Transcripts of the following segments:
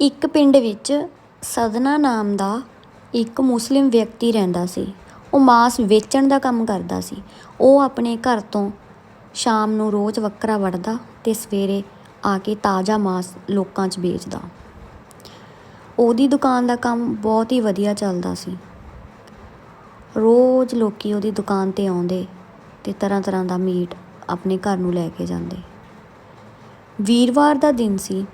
ਇੱਕ ਪਿੰਡ ਵਿੱਚ ਸਦਨਾ ਨਾਮ ਦਾ ਇੱਕ ਮੁਸਲਿਮ ਵਿਅਕਤੀ ਰਹਿੰਦਾ ਸੀ। ਉਹ ਮਾਸ ਵੇਚਣ ਦਾ ਕੰਮ ਕਰਦਾ ਸੀ। ਉਹ ਆਪਣੇ ਘਰ ਤੋਂ ਸ਼ਾਮ ਨੂੰ ਰੋਜ਼ ਵੱਖਰਾ ਵੱਢਦਾ ਤੇ ਸਵੇਰੇ ਆ ਕੇ ਤਾਜ਼ਾ ਮਾਸ ਲੋਕਾਂ 'ਚ ਵੇਚਦਾ। ਉਹਦੀ ਦੁਕਾਨ ਦਾ ਕੰਮ ਬਹੁਤ ਹੀ ਵਧੀਆ ਚੱਲਦਾ ਸੀ। ਰੋਜ਼ ਲੋਕੀ ਉਹਦੀ ਦੁਕਾਨ ਤੇ ਆਉਂਦੇ ਤੇ ਤਰ੍ਹਾਂ ਤਰ੍ਹਾਂ ਦਾ ਮੀਟ ਆਪਣੇ ਘਰ ਨੂੰ ਲੈ ਕੇ ਜਾਂਦੇ। ਵੀਰਵਾਰ ਦਾ ਦਿਨ ਸੀ।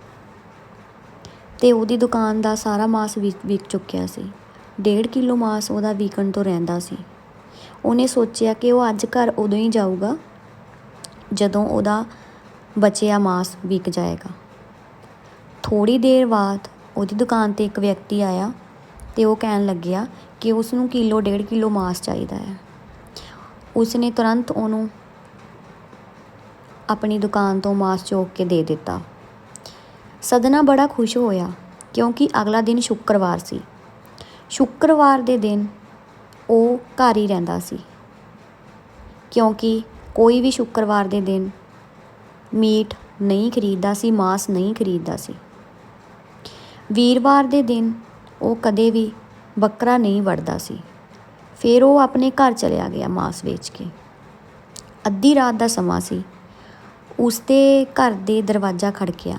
ਤੇ ਉਹਦੀ ਦੁਕਾਨ ਦਾ ਸਾਰਾ ਮਾਸ ਵਿਕ ਵਿਕ ਚੁੱਕਿਆ ਸੀ। ਡੇਢ ਕਿਲੋ ਮਾਸ ਉਹਦਾ ਵਿਕਣ ਤੋਂ ਰਹਿੰਦਾ ਸੀ। ਉਹਨੇ ਸੋਚਿਆ ਕਿ ਉਹ ਅੱਜ ਘਰ ਉਦੋਂ ਹੀ ਜਾਊਗਾ, ਜਦੋਂ ਉਹਦਾ ਬਚਿਆ ਮਾਸ ਵਿਕ ਜਾਏਗਾ। ਥੋੜੀ ਦੇਰ ਬਾਅਦ ਉਹਦੀ ਦੁਕਾਨ ਤੇ ਇੱਕ ਵਿਅਕਤੀ ਆਇਆ ਤੇ ਉਹ ਕਹਿਣ ਲੱਗਿਆ ਕਿ ਉਸ ਨੂੰ ਕਿਲੋ, ਡੇਢ ਕਿਲੋ ਮਾਸ ਚਾਹੀਦਾ ਹੈ। ਉਸਨੇ ਤੁਰੰਤ ਉਹਨੂੰ ਆਪਣੀ ਦੁਕਾਨ ਤੋਂ ਮਾਸ ਚੋਕ ਕੇ ਦੇ ਦਿੱਤਾ। ਸਦਨਾ ਬੜਾ ਖੁਸ਼ ਹੋਇਆ ਕਿਉਂਕਿ ਅਗਲਾ ਦਿਨ ਸ਼ੁੱਕਰਵਾਰ ਸੀ। ਸ਼ੁੱਕਰਵਾਰ ਦੇ ਦਿਨ ਉਹ ਘਰ ਹੀ ਰਹਿੰਦਾ ਸੀ। ਕਿਉਂਕਿ ਕੋਈ ਵੀ ਸ਼ੁੱਕਰਵਾਰ ਦੇ ਦਿਨ ਮੀਟ ਨਹੀਂ ਖਰੀਦਦਾ ਸੀ, ਮਾਸ ਨਹੀਂ ਖਰੀਦਦਾ ਸੀ। ਵੀਰਵਾਰ ਦੇ ਦਿਨ ਉਹ ਕਦੇ ਵੀ ਬੱਕਰਾ ਨਹੀਂ ਵੜਦਾ ਸੀ। ਫਿਰ ਉਹ ਆਪਣੇ ਘਰ ਚਲਿਆ ਗਿਆ ਮਾਸ ਵੇਚ ਕੇ। ਅੱਧੀ ਰਾਤ ਦਾ ਸਮਾਂ ਸੀ। ਉਸ ਦੇ ਘਰ ਦੇ ਦਰਵਾਜ਼ਾ ਖੜਕਿਆ।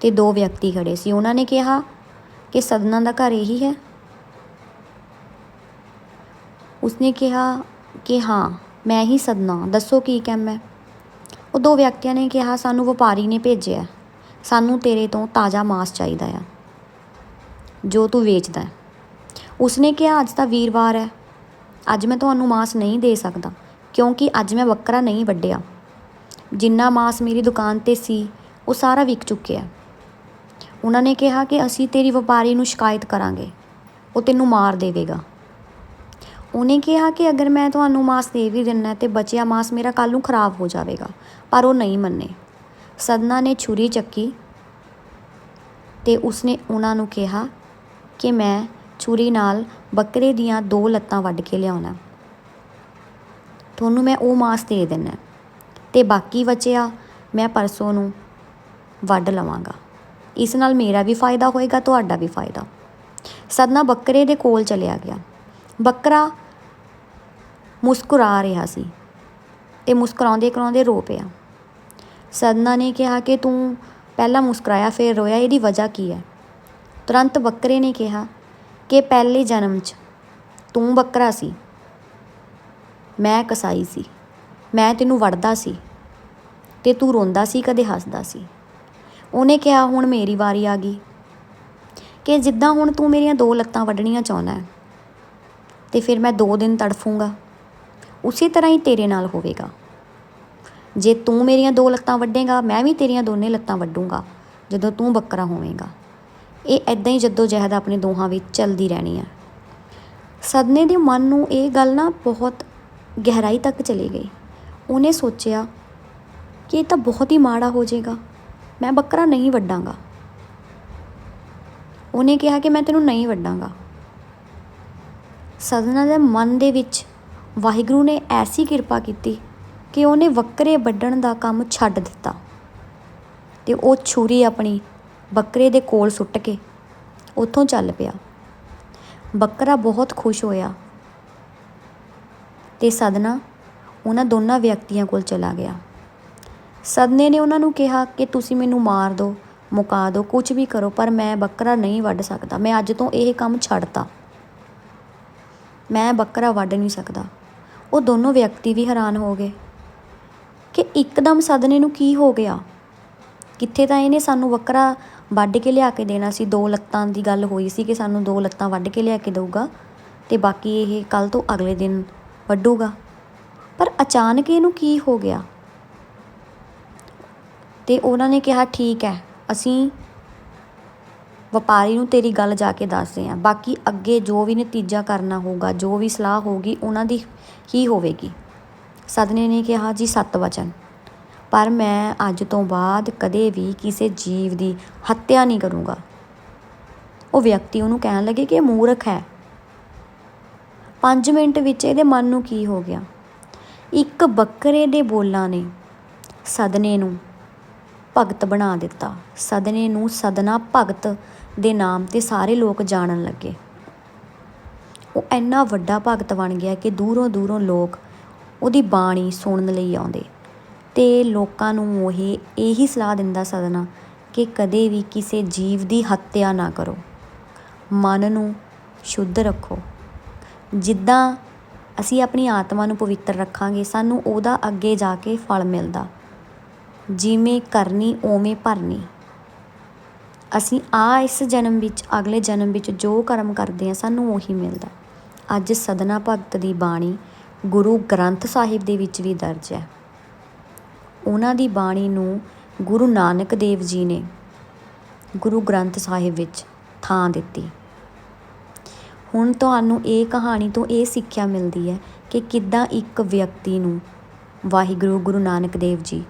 ਤੇ ਦੋ ਵਿਅਕਤੀ ਖੜੇ ਸੀ। ਉਹਨਾਂ ਨੇ ਕਿਹਾ ਕਿ ਸਦਨਾ ਦਾ ਘਰ ਇਹੀ ਹੈ। ਉਸਨੇ ਕਿਹਾ ਕਿ ਹਾਂ, ਮੈਂ ਹੀ ਸਦਨਾ। ਦੱਸੋ ਕੀ ਕੰਮ ਹੈ? ਉਹ ਦੋ ਵਿਅਕਤੀਆਂ ਨੇ ਕਿਹਾ, ਸਾਨੂੰ ਵਪਾਰੀ ਨੇ ਭੇਜਿਆ। ਸਾਨੂੰ ਤੇਰੇ ਤੋਂ ਤਾਜ਼ਾ ਮਾਸ ਚਾਹੀਦਾ ਆ। ਜੋ ਤੂੰ ਵੇਚਦਾ ਹੈ। ਉਸਨੇ ਕਿਹਾ, ਅੱਜ ਤਾਂ ਵੀਰਵਾਰ ਹੈ। ਅੱਜ ਮੈਂ ਤੁਹਾਨੂੰ ਮਾਸ ਨਹੀਂ ਦੇ ਸਕਦਾ, ਕਿਉਂਕਿ ਅੱਜ ਮੈਂ ਬੱਕਰਾ ਨਹੀਂ ਵੱਢਿਆ। ਜਿੰਨਾ ਮਾਸ ਮੇਰੀ ਦੁਕਾਨ ਤੇ ਸੀ, ਉਹ ਸਾਰਾ ਵਿਕ ਚੁੱਕਿਆ ਉਹਨਾਂ ਨੇ ਕਿਹਾ ਕਿ ਅਸੀਂ ਤੇਰੀ ਵਪਾਰੀ ਨੂੰ ਸ਼ਿਕਾਇਤ ਕਰਾਂਗੇ। ਉਹ ਤੈਨੂੰ ਮਾਰ ਦੇਵੇਗਾ। ਉਹਨੇ ਕਿਹਾ ਕਿ ਅਗਰ ਮੈਂ ਤੁਹਾਨੂੰ ਮਾਸ ਦੇ ਵੀ ਦਿੰਨਾ ਤੇ ਬਚਿਆ ਮਾਸ ਮੇਰਾ ਕੱਲ ਨੂੰ ਖਰਾਬ ਹੋ ਜਾਵੇਗਾ, ਪਰ ਉਹ ਨਹੀਂ ਮੰਨੇ। ਸਦਨਾ ਨੇ ਛੁਰੀ ਚੱਕੀ ਤੇ ਉਸਨੇ ਉਹਨਾਂ ਨੂੰ ਕਿਹਾ ਕਿ ਮੈਂ ਛੁਰੀ ਨਾਲ ਬੱਕਰੇ ਦੀਆਂ ਦੋ ਲੱਤਾਂ ਵੱਢ ਕੇ ਲਿਆਉਣਾ। ਤੁਹਾਨੂੰ ਮੈਂ ਉਹ ਮਾਸ ਦੇ ਦੇਣਾ ਤੇ ਬਾਕੀ ਬਚਿਆ ਮੈਂ ਪਰਸੋਂ ਨੂੰ ਵੱਢ ਲਵਾਂਗਾ। ਇਸ ਨਾਲ ਮੇਰਾ ਵੀ ਫਾਇਦਾ ਹੋਏਗਾ, ਤੁਹਾਡਾ ਵੀ ਫਾਇਦਾ। ਸਦਨਾ ਬੱਕਰੇ ਦੇ ਕੋਲ ਚਲਿਆ ਗਿਆ। ਬੱਕਰਾ ਮੁਸਕਰਾ ਰਿਹਾ ਸੀ ਤੇ ਮੁਸਕਰਾਉਂਦੇ ਕਰਾਉਂਦੇ ਰੋ ਪਿਆ। ਸਦਨਾ ਨੇ ਕਿਹਾ ਕਿ ਤੂੰ ਪਹਿਲਾਂ ਮੁਸਕਰਾਇਆ, ਫਿਰ ਰੋਇਆ, ਇਹਦੀ ਵਜ੍ਹਾ ਕੀ ਹੈ? ਤੁਰੰਤ ਬੱਕਰੇ ਨੇ ਕਿਹਾ ਕਿ ਪਹਿਲੇ ਜਨਮ 'ਚ ਤੂੰ ਬੱਕਰਾ ਸੀ। ਮੈਂ ਕਸਾਈ ਸੀ। ਮੈਂ ਤੈਨੂੰ ਵੜਦਾ ਸੀ ਤੇ ਤੂੰ ਰੋਂਦਾ ਸੀ, ਕਦੇ ਹੱਸਦਾ ਸੀ। ਉਹਨੇ ਕਿਹਾ, ਹੁਣ ਮੇਰੀ ਵਾਰੀ ਆ ਗਈ ਕਿ ਜਿੱਦਾਂ ਹੁਣ ਤੂੰ ਮੇਰੀਆਂ ਦੋ ਲੱਤਾਂ ਵੱਢਣੀਆਂ ਚਾਹੁੰਦਾ ਹੈ ਤੇ ਫਿਰ ਮੈਂ ਦੋ ਦਿਨ ਤੜਫੂੰਗਾ, ਉਸੇ ਤਰ੍ਹਾਂ ਹੀ ਤੇਰੇ ਨਾਲ ਹੋਵੇਗਾ। ਜੇ ਤੂੰ ਮੇਰੀਆਂ ਦੋ ਲੱਤਾਂ ਵੱਢੇਗਾ, ਮੈਂ ਵੀ ਤੇਰੀਆਂ ਦੋਨੇ ਲੱਤਾਂ ਵੱਢੂੰਗਾ, ਜਦੋਂ ਤੂੰ ਬੱਕਰਾ ਹੋਵੇਂਗਾ। ਇਹ ਐਦਾਂ ਹੀ ਜੱਦੋ ਜਹਿਦ ਆਪਣੇ ਦੋਹਾਂ ਵਿੱਚ ਚੱਲਦੀ ਰਹਿਣੀ ਹੈ ਸਦਨੇ ਦੇ ਮਨ ਨੂੰ ਇਹ ਗੱਲ ਨਾ ਬਹੁਤ ਗਹਿਰਾਈ ਤੱਕ ਚਲੀ ਗਈ। ਉਹਨੇ ਸੋਚਿਆ ਕਿ ਇਹ ਤਾਂ ਬਹੁਤ ਹੀ ਮਾੜਾ ਹੋ ਜਾਏਗਾ। ਮੈਂ ਬੱਕਰਾ ਨਹੀਂ ਵੱਢਾਂਗਾ ਉਹਨੇ ਕਿਹਾ ਕਿ ਮੈਂ ਤੈਨੂੰ ਨਹੀਂ ਵੱਢਾਂਗਾ ਸਦਨਾ ਦੇ ਮਨ ਦੇ ਵਿੱਚ ਵਾਹਿਗੁਰੂ ਨੇ ਐਸੀ ਕਿਰਪਾ ਕੀਤੀ ਕਿ ਉਹਨੇ ਬੱਕਰੇ ਵੱਢਣ ਦਾ ਕੰਮ ਛੱਡ ਦਿੱਤਾ ਤੇ ਉਹ ਛੁਰੀ ਆਪਣੀ ਬੱਕਰੇ ਦੇ ਕੋਲ ਸੁੱਟ ਕੇ ਉੱਥੋਂ ਚੱਲ ਪਿਆ। ਬੱਕਰਾ ਬਹੁਤ ਖੁਸ਼ ਹੋਇਆ ਤੇ ਸਦਨਾ ਉਹਨਾਂ ਦੋਨਾਂ ਵਿਅਕਤੀਆਂ ਕੋਲ ਚਲਾ ਗਿਆ। ਸਦਨੇ ਨੇ ਉਹਨਾਂ ਨੂੰ ਕਿਹਾ ਕਿ ਤੁਸੀਂ ਮੈਨੂੰ ਮਾਰ ਦਿਓ, ਮੁਕਾ ਦਿਓ ਕੁਝ ਵੀ ਕਰੋ, ਪਰ ਮੈਂ ਬੱਕਰਾ ਨਹੀਂ ਵੱਢ ਸਕਦਾ। ਮੈਂ ਅੱਜ ਤੋਂ ਇਹ ਕੰਮ ਛੱਡਤਾ। ਮੈਂ ਬੱਕਰਾ ਵੱਢ ਨਹੀਂ ਸਕਦਾ। ਉਹ ਦੋਨੋਂ ਵਿਅਕਤੀ ਵੀ ਹੈਰਾਨ ਹੋ ਗਏ ਕਿ ਇੱਕਦਮ ਸਦਨੇ ਨੂੰ ਕੀ ਹੋ ਗਿਆ? ਕਿੱਥੇ ਤਾਂ ਇਹਨੇ ਸਾਨੂੰ ਬੱਕਰਾ ਵੱਢ ਕੇ ਲਿਆ ਕੇ ਦੇਣਾ ਸੀ? ਦੋ ਲੱਤਾਂ ਦੀ ਗੱਲ ਹੋਈ ਸੀ ਕਿ ਸਾਨੂੰ ਦੋ ਲੱਤਾਂ ਵੱਢ ਕੇ ਲਿਆ ਕੇ ਦੇਊਗਾ ਤੇ ਬਾਕੀ ਇਹ ਕੱਲ ਤੋਂ ਅਗਲੇ ਦਿਨ ਵੱਢੂਗਾ। ਪਰ ਅਚਾਨਕ ਇਹਨੂੰ ਕੀ ਹੋ ਗਿਆ? ਅਤੇ ਉਹਨਾਂ ਨੇ ਕਿਹਾ, ਠੀਕ ਹੈ, ਅਸੀਂ ਵਪਾਰੀ ਨੂੰ ਤੇਰੀ ਗੱਲ ਜਾ ਕੇ ਦੱਸਦੇ ਹਾਂ। ਬਾਕੀ ਅੱਗੇ ਜੋ ਵੀ ਨਤੀਜਾ ਕਰਨਾ ਹੋਊਗਾ, ਜੋ ਵੀ ਸਲਾਹ ਹੋਊਗੀ, ਉਹਨਾਂ ਦੀ ਹੀ ਹੋਵੇਗੀ। ਸਦਨੇ ਨੇ ਕਿਹਾ, ਜੀ, ਸੱਤ ਵਚਨ। ਪਰ ਮੈਂ ਅੱਜ ਤੋਂ ਬਾਅਦ ਕਦੇ ਵੀ ਕਿਸੇ ਜੀਵ ਦੀ ਹੱਤਿਆ ਨਹੀਂ ਕਰੂੰਗਾ। ਉਹ ਵਿਅਕਤੀ ਉਹਨੂੰ ਕਹਿਣ ਲੱਗੇ ਕਿ ਇਹ ਮੂਰਖ ਹੈ। 5 ਮਿੰਟ ਵਿੱਚ ਇਹਦੇ ਮਨ ਨੂੰ ਕੀ ਹੋ ਗਿਆ? ਇੱਕ ਬੱਕਰੇ ਦੇ ਬੋਲਾਂ ਨੇ ਸਦਨੇ ਨੂੰ ਭਗਤ ਬਣਾ ਦਿੱਤਾ। ਸਦਨੇ ਨੂੰ ਸਦਨਾ ਭਗਤ ਦੇ ਨਾਮ ਤੇ ਸਾਰੇ ਲੋਕ ਜਾਣਨ ਲੱਗੇ। ਉਹ ਇੰਨਾ ਵੱਡਾ ਭਗਤ ਬਣ ਗਿਆ ਕਿ ਦੂਰੋਂ ਦੂਰੋਂ ਲੋਕ ਉਹਦੀ ਬਾਣੀ ਸੁਣਨ ਲਈ ਆਉਂਦੇ। ਤੇ ਲੋਕਾਂ ਨੂੰ ਉਹ, ਇਹੀ ਸਲਾਹ ਦਿੰਦਾ ਸਦਨਾ ਕਿ ਕਦੇ ਵੀ ਕਿਸੇ ਜੀਵ ਦੀ ਹੱਤਿਆ ਨਾ ਕਰੋ। ਮਨ ਨੂੰ ਸ਼ੁੱਧ ਰੱਖੋ। ਜਿੱਦਾਂ ਅਸੀਂ ਆਪਣੀ ਆਤਮਾ ਨੂੰ ਪਵਿੱਤਰ ਰੱਖਾਂਗੇ, ਸਾਨੂੰ ਉਹਦਾ ਅੱਗੇ ਜਾ ਕੇ ਫਲ ਮਿਲਦਾ। ਜਿਵੇਂ ਕਰਨੀ, ਉਵੇਂ ਭਰਨੀ। ਅਸੀਂ ਆ ਇਸ ਜਨਮ ਵਿੱਚ, ਅਗਲੇ ਜਨਮ ਵਿੱਚ ਜੋ ਕਰਮ ਕਰਦੇ ਹਾਂ, ਸਾਨੂੰ ਉਹੀ ਮਿਲਦਾ। ਅੱਜ ਸਦਨਾ ਭਗਤ ਦੀ ਬਾਣੀ ਗੁਰੂ ਗ੍ਰੰਥ ਸਾਹਿਬ ਦੇ ਵਿੱਚ ਵੀ ਦਰਜ ਹੈ। ਉਹਨਾਂ ਦੀ ਬਾਣੀ ਨੂੰ ਗੁਰੂ ਨਾਨਕ ਦੇਵ ਜੀ ਨੇ ਗੁਰੂ ਗ੍ਰੰਥ ਸਾਹਿਬ ਵਿੱਚ ਥਾਂ ਦਿੱਤੀ। ਹੁਣ ਤੁਹਾਨੂੰ ਇਹ ਕਹਾਣੀ ਤੋਂ ਇਹ ਸਿੱਖਿਆ ਮਿਲਦੀ ਹੈ ਕਿ ਕਿੱਦਾਂ ਇੱਕ ਵਿਅਕਤੀ ਨੂੰ ਵਾਹਿਗੁਰੂ, ਗੁਰੂ ਨਾਨਕ ਦੇਵ ਜੀ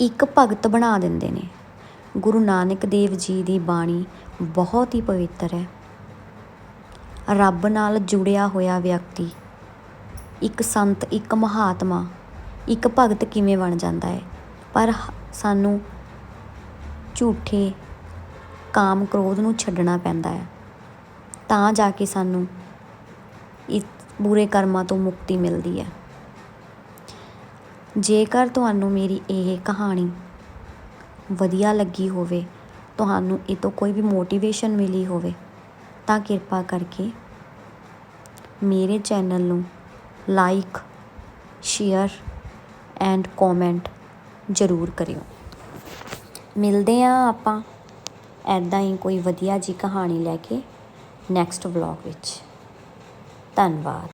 ਇੱਕ ਭਗਤ ਬਣਾ ਦਿੰਦੇ ਨੇ। ਗੁਰੂ ਨਾਨਕ ਦੇਵ ਜੀ ਦੀ ਬਾਣੀ ਬਹੁਤ ਹੀ ਪਵਿੱਤਰ ਹੈ। ਰੱਬ ਨਾਲ ਜੁੜਿਆ ਹੋਇਆ ਵਿਅਕਤੀ, ਇੱਕ ਸੰਤ, ਇੱਕ ਮਹਾਤਮਾ, ਇੱਕ ਭਗਤ ਕਿਵੇਂ ਬਣ ਜਾਂਦਾ ਹੈ? ਪਰ ਸਾਨੂੰ ਝੂਠੇ ਕਾਮ ਕ੍ਰੋਧ ਨੂੰ ਛੱਡਣਾ ਪੈਂਦਾ ਹੈ। ਤਾਂ ਜਾ ਕੇ ਸਾਨੂੰ ਇਸ ਬੁਰੇ ਕਰਮਾਂ ਤੋਂ ਮੁਕਤੀ ਮਿਲਦੀ ਹੈ। ਜੇਕਰ ਤੁਹਾਨੂੰ ਮੇਰੀ ਇਹ ਕਹਾਣੀ ਵਧੀਆ ਲੱਗੀ ਹੋਵੇ, ਤੁਹਾਨੂੰ ਇਹ ਤੋਂ ਕੋਈ ਵੀ ਮੋਟੀਵੇਸ਼ਨ ਮਿਲੀ ਹੋਵੇ, ਤਾਂ ਕਿਰਪਾ ਕਰਕੇ ਮੇਰੇ ਚੈਨਲ ਨੂੰ ਲਾਈਕ ਸ਼ੇਅਰ ਐਂਡ ਕਮੈਂਟ ਜ਼ਰੂਰ ਕਰਿਓ। ਮਿਲਦੇ ਹਾਂ ਆਪਾਂ ਐਦਾਂ ਹੀ ਕੋਈ ਵਧੀਆ ਜੀ ਕਹਾਣੀ ਲੈ ਕੇ ਨੈਕਸਟ ਵਲੌਗ ਵਿੱਚ। ਧੰਨਵਾਦ।